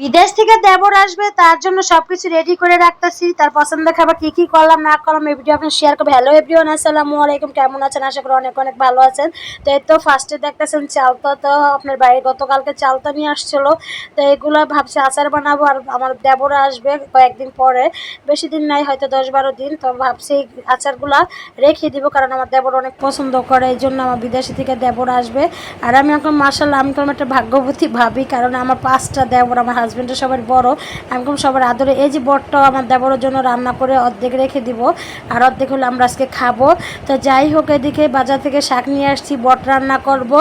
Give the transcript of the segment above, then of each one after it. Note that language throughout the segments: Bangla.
বিদেশ থেকে দেবর আসবে, তার জন্য সবকিছু রেডি করে রাখতেছি। তার পছন্দের খাবার কি কি করলাম, না করলাম, এই ভিডিও আপনি শেয়ার করব হ্যালো এভরিওয়ান আসসালামু আলাইকুম, কেমন আছেন? আশা করি অনেক অনেক ভালো আছেন। তো এই তো ফার্স্টে দেখতেছেন চালতা তো আপনার বাড়ি গতকালকে চালতা নিয়ে আসছিল। তো এগুলো ভাবছি আচার বানাবো আর আমার দেবর আসবে কয়েকদিন পরে। বেশি দিন নাই, হয়তো দশ বারো দিন। তো ভাবছি আচারগুলা রেখে দিব, কারণ আমার দেবর অনেক পছন্দ করে, এই জন্য আমার বিদেশি থেকে দেবর আসবে। আর আমি এখন মার্শাল্লাহ আমি কোনো একটা ভাগ্যবতী ভাবি, কারণ আমার পাঁচটা দেবর আমার হাজব্যান্ডের সবার বড়, আমি কম সবার আদরে। এই যে বটটাও আমার দেবরের জন্য রান্না করে অর্ধেক রেখে দিব, আর অর্ধেক হলে আমরা আজকে খাব। তো যাই হোক, এদিকে বাজার থেকে শাক নিয়ে আসছি, বট রান্না করব।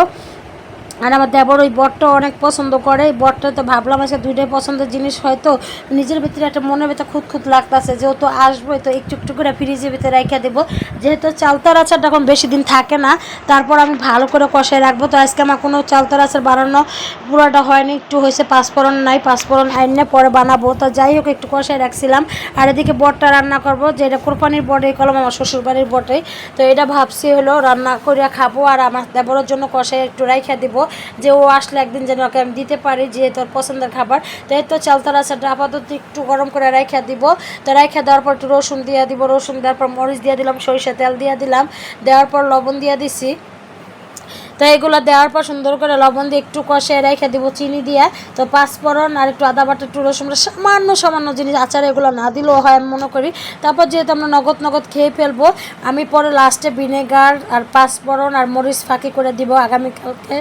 আর আমার দেবর ওই বটটা অনেক পছন্দ করে। বটটা তো ভাবলাম আজকে দুইটাই পছন্দের জিনিস হয়তো নিজের ভিতরে একটা মনের ভিতরে খুঁত খুঁত লাগতেছে, যেহেতু আসব, তো একটু একটু করে ফ্রিজের ভিতরে রেখে দেবো। যেহেতু চালতার আচারটা এখন বেশি দিন থাকে না, তারপর আমি ভালো করে কষায় রাখব। তো আজকে আমার কোনো চালতার আচার বানানো পুরোটা হয়নি, একটু হয়েছে পাঁচফোড়ন নাই, পাঁচফোড়ন আইনে পরে বানাবো। তো যাই হোক, একটু কষায় রাখছিলাম। আর এদিকে বটটা রান্না করব, যেটা কোরপানির বটে কলম আমার শ্বশুরবাড়ির বটে তো এটা ভাবছি হলো রান্না করে খাব, আর আমার দেবরের জন্য কষায় একটু রাইখা দিব। যে ও আসলে একদিন যেন ওকে আমি দিতে পারি, যে তোর পছন্দের খাবার। তো এই তো চালতার আচারটা আপাতত একটু গরম করে রাইখা দিব। তো রাইখা দেওয়ার পর একটু রসুন দিয়ে দিব, রসুন দেওয়ার পর মরিচ দিয়ে দিলাম সরিষা তেল দিয়ে দিলাম, দেওয়ার পর লবণ দিয়ে দিছি। তো এগুলো দেওয়ার পর সুন্দর করে লবণ দিয়ে একটু কষে রেখে দেবো চিনি দিয়ে। তো পাঁচফোড়ন আর একটু আদা বাটা, একটু রসুন সামান্য সামান্য জিনিস, আচার এগুলো না দিলেও হয় আমি মনে করি। তারপর যেহেতু আমরা নগদ নগদ খেয়ে ফেলব, আমি পরে লাস্টে ভিনেগার আর পাঁচফোড়ন আর মরিচ ফাঁকি করে দিব আগামীকালকে।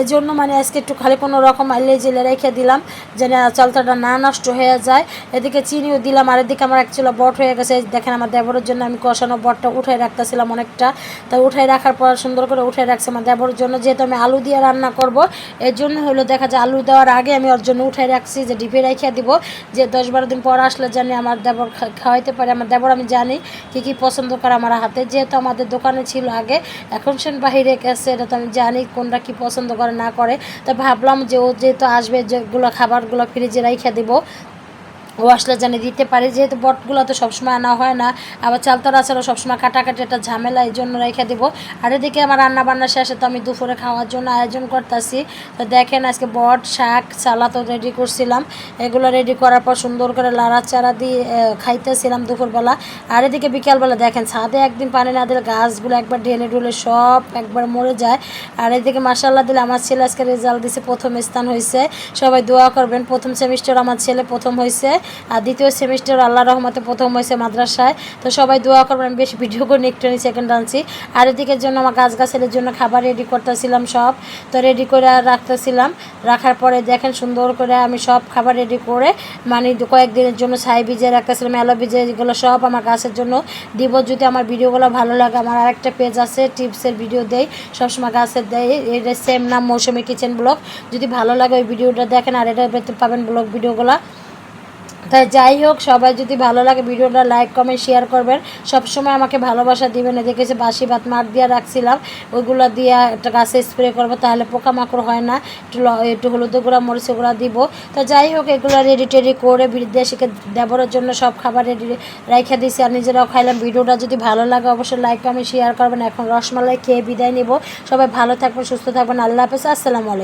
এই জন্য মানে আজকে একটু খালি কোনো রকম আইলে জেলে রেখে দিলাম, যেন চালতাটা না নষ্ট হয়ে যায়। এদিকে চিনিও দিলাম, আর এদিকে আমার অ্যাকচুয়ালি বট হয়ে গেছে। দেখেন আমার দেবরের জন্য আমি কষানো বটটা উঠাই রাখতেছিলাম অনেকটা। তা উঠাই রাখার পর সুন্দর করে উঠাই রাখছি আমার দেবরের জন্য, যেহেতু আমি আলু দিয়ে রান্না করব এর জন্য হলো দেখা যায় আলু দেওয়ার আগে আমি ওর জন্য উঠাই রাখছি, যে ডিপে রেখে দিব, যে দশ বারো দিন পর আসলে জানি আমার দেবর খাওয়াইতে পারে। আমার দেবর আমি জানি কী কী পছন্দ করে আমার হাতে, যেহেতু আমাদের দোকানে ছিল আগে, এখন সে বাহিরে গেছে, এটা তো আমি জানি কোনটা কী পছন্দ করে। না করে তো ভাবলাম যে ও যেহেতু আসবে যেগুলো খাবারগুলো ফ্রিজে রাইখে দেবো ও আসলে জানি দিতে পারি, যেহেতু বটগুলো তো সবসময় আনা হয় না, আবার চালতার আচারও সবসময় কাটাকাটি একটা ঝামেলা, এই জন্য রেখে দেবো। আর এদিকে আমার রান্না বান্না শেষে, তো আমি দুপুরে খাওয়ার জন্য আয়োজন করতেছি। তো দেখেন আজকে বট, শাক চালা তো রেডি করছিলাম। এগুলো রেডি করার পর সুন্দর করে লাড়া চারা দিয়ে খাইতেছিলাম দুপুরবেলা। আর এদিকে বিকালবেলা দেখেন, ছাদে একদিন পানি না দিলে গাছগুলো একবার ঢেলে ঢুলে সব একবার মরে যায়। আর এদিকে মাসাল্লাহ দিলে আমার ছেলে আজকে রেজাল্ট দিছে, প্রথম স্থান হয়েছে সবাই দোয়া করবেন, প্রথম সেমিস্টার আমার ছেলে প্রথম হয়েছে আর দ্বিতীয় সেমিস্টার আল্লাহ রহমতে প্রথম হয়েছে মাদ্রাসায়। তো সবাই দোয়া করবেন, আমি বেশি ভিডিও করে একটু সেকেন্ড আনছি। আর এদিকের জন্য আমার গাছ গাছের জন্য খাবার রেডি করতেছিলাম সব। তো রেডি করে রাখতেছিলাম। রাখার পরে দেখেন সুন্দর করে আমি সব খাবার রেডি করে মানে কয়েকদিনের জন্য ছাই ভিজিয়ে রাখতেছিলাম অ্যালো ভিজিয়ে এগুলো সব আমার গাছের জন্য দিব। যদি আমার ভিডিওগুলো ভালো লাগে, আমার আরেকটা পেজ আছে টিপসের ভিডিও দেই, সবসময় গাছের দেয় এটা সেম নাম মৌসুমি কিচেন ব্লগ যদি ভালো লাগে ওই ভিডিওটা দেখেন, আর এটা পাবেন ব্লগ ভিডিওগুলো তাই যাই হোক, সবাই যদি ভালো লাগে ভিডিওটা লাইক কমেন্ট শেয়ার করবেন। সবসময় আমাকে ভালোবাসা দিবেন। যে বাসি ভাত মাঠ দিয়ে রাখছিলাম, ওইগুলো দিয়ে একটা গাছে স্প্রে করব, তাহলে পোকামাকড় হয় না। একটু একটু হলুদ গুঁড়া মরিচ গুঁড়া দিব। তো যাই হোক, এগুলো রেডি টেডি করে বিদেশিকে দেবরের জন্য সব খাবার রেডি রাইখা দিয়েছি আর নিজেরাও খাইলাম। ভিডিওটা যদি ভালো লাগে, অবশ্যই লাইক কমেন্ট শেয়ার করবেন। এখন রসমালাই খেয়ে বিদায় নিব। সবাই ভালো থাকবেন, সুস্থ থাকবেন। আল্লাহ হাফেজ। আসসালামু আলাইকুম।